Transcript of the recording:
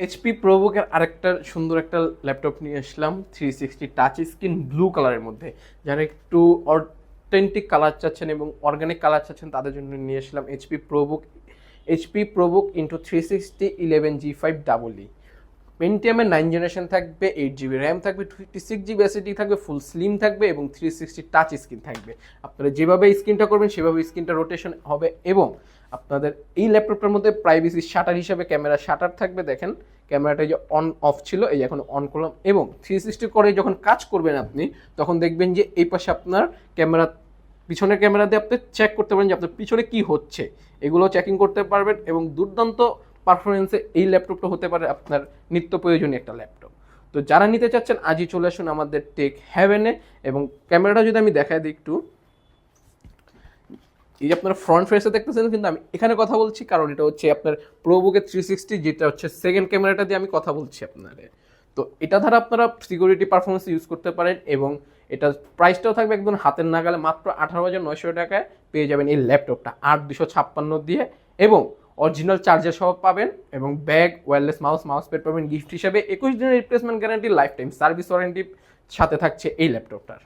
HP প্রোবুকের আরেকটা সুন্দর একটা ল্যাপটপ নিয়ে আসলাম three sixty touch screen blue কালারের মধ্যে। যারা একটু অথেন্টিক কালার চাচ্ছেন এবং অর্গ্যানিক কালার চাচ্ছেন, তাদের জন্য নিয়ে আসলাম HP ProBook HP ProBook into three sixty eleven G five double E পেন্টিএমের nine generation থাকবে এইট জিবি র্যাম থাকবে ফিফটি সিক্স জিবি এসিডি থাকবে ফুল স্লিম থাকবে এবং থ্রি সিক্সটি টাচ স্ক্রিন থাকবে। আপনারা যেভাবে স্ক্রিনটা করবেন, সেভাবে স্ক্রিনটা রোটেশন হবে এবং আপনাদের এই ল্যাপটপটার মধ্যে প্রাইভেসি শাটার হিসাবে ক্যামেরা শাটার থাকবে। দেখেন ক্যামেরাটা যে অন অফ ছিল, এই এখন অন করলাম এবং থ্রি সিক্সটি করে যখন কাজ করবেন আপনি, তখন দেখবেন যে এই পাশে আপনার ক্যামেরা পিছনের ক্যামেরা দিয়ে আপনি চেক করতে পারেন যে আপনার পিছনে কি হচ্ছে। এগুলো চেকিং করতে পারবেন এবং দুর্দান্ত পারফরমেন্সে এই ল্যাপটপটা হতে পারে আপনার নিত্য প্রয়োজনীয় একটা ল্যাপটপ তো যারা নিতে চাচ্ছেন, আজই চলে আসুন আমাদের টেক হ্যাভেনে এবং ক্যামেরাটা যদি আমি দেখাই দিই একটু। এই যে আপনার ফ্রন্ট ফেসে দেখতেছেন, কিন্তু আমি এখানে কথা বলছি, কারণ এটা হচ্ছে আপনার প্রোবুকের থ্রি সিক্সটি যেটা হচ্ছে সেকেন্ড ক্যামেরাটা দিয়ে আমি কথা বলছি আপনারে। তো এটা দ্বারা আপনারা সিকিউরিটি পারফরমেন্স ইউজ করতে পারেন এবং এটা প্রাইসটাও থাকবে একদম হাতের নাগালে মাত্র আঠারো হাজার নয়শো টাকায় পেয়ে যাবেন এই ল্যাপটপটা আট দুশো ছাপ্পান্ন দিয়ে। এবং অরিজিনাল চার্জার সহ পাবেন এবং bag wireless mouse mouse pad পাবেন গিফট হিসেবে। একুশ দিনের replacement guarantee life time service warranty সাথে থাকছে এই ল্যাপটপটার